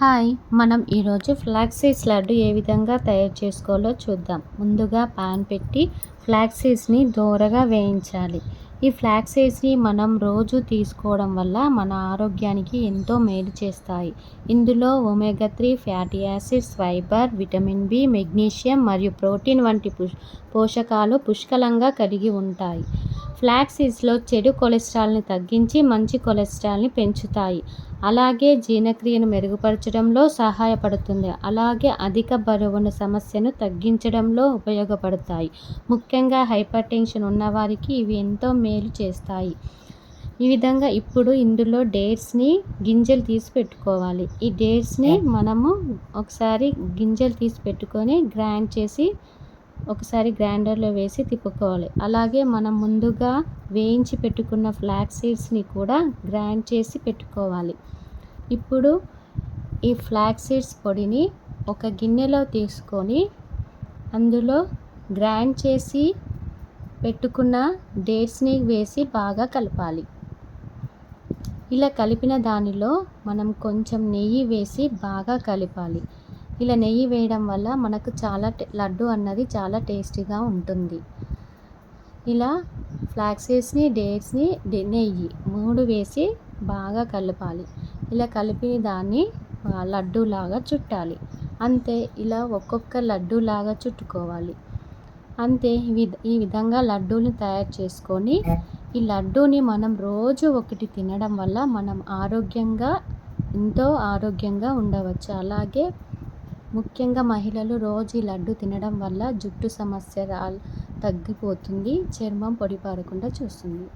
Hi మనం ఈరోజు flax seeds laddu ఏ విధంగా తయారు చేసుకోవాలో చూద్దాం. ముందుగా పాన్ పెట్టి ఫ్లాక్స్ సీడ్స్ని దోరగా వేయించాలి. ఈ ఫ్లాక్స్ సీడ్స్ని మనం రోజు తీసుకోవడం వల్ల మన ఆరోగ్యానికి ఎంతో మేలు చేస్తాయి. ఇందులో omega three fatty acids fibre vitamin B magnesium మరియు ప్రోటీన్ వంటి పోషకాలు పుష్కలంగా కలిగి ఉంటాయి. ఫ్లాక్స్ సీడ్స్లో చెడు కొలెస్ట్రాల్ని తగ్గించి మంచి కొలెస్ట్రాల్ని పెంచుతాయి. అలాగే జీర్ణక్రియను మెరుగుపరచడంలో సహాయపడుతుంది. అలాగే అధిక బరువును సమస్యను తగ్గించడంలో ఉపయోగపడతాయి. ముఖ్యంగా హైపర్ టెన్షన్ ఉన్నవారికి ఇవి ఎంతో మేలు చేస్తాయి. ఈ విధంగా ఇప్పుడు ఇందులో డేట్స్ని గింజలు తీసి పెట్టుకోవాలి. ఈ డేట్స్ని మనము ఒకసారి గింజలు తీసి పెట్టుకొని గ్రైండ్ చేసి ఒకసారి గ్రైండర్లో వేసి తిప్పుకోవాలి. అలాగే మనం ముందుగా వేయించి పెట్టుకున్న ఫ్లాక్స్ సీడ్స్ని కూడా గ్రైండ్ చేసి పెట్టుకోవాలి. ఇప్పుడు ఈ ఫ్లాక్స్ సీడ్స్ పొడిని ఒక గిన్నెలో తీసుకొని అందులో గ్రైండ్ చేసి పెట్టుకున్న డేట్స్ని వేసి బాగా కలపాలి. ఇలా కలిపిన దానిలో మనం కొంచెం నెయ్యి వేసి బాగా కలపాలి. ఇలా నెయ్యి వేయడం వల్ల మనకు చాలా లడ్డు అన్నది చాలా టేస్టీగా ఉంటుంది. ఇలా ఫ్లాక్సెస్ని డేట్స్ని నెయ్యి మూడు వేసి బాగా కలపాలి. ఇలా కలిపి దాన్ని లడ్డూలాగా చుట్టాలి. అంతే ఇలా ఒక్కొక్క లడ్డూలాగా చుట్టుకోవాలి. అంతే ఈ విధంగా లడ్డూని తయారు చేసుకొని ఈ లడ్డూని మనం రోజు ఒకటి తినడం వల్ల మనం ఆరోగ్యంగా ఎంతో ఆరోగ్యంగా ఉండవచ్చు. అలాగే ముఖ్యంగా మహిళలు రోజు ఈ లడ్డు తినడం వల్ల జుట్టు సమస్య తగ్గిపోతుంది చర్మం పొడిపారకుండా చూస్తుంది.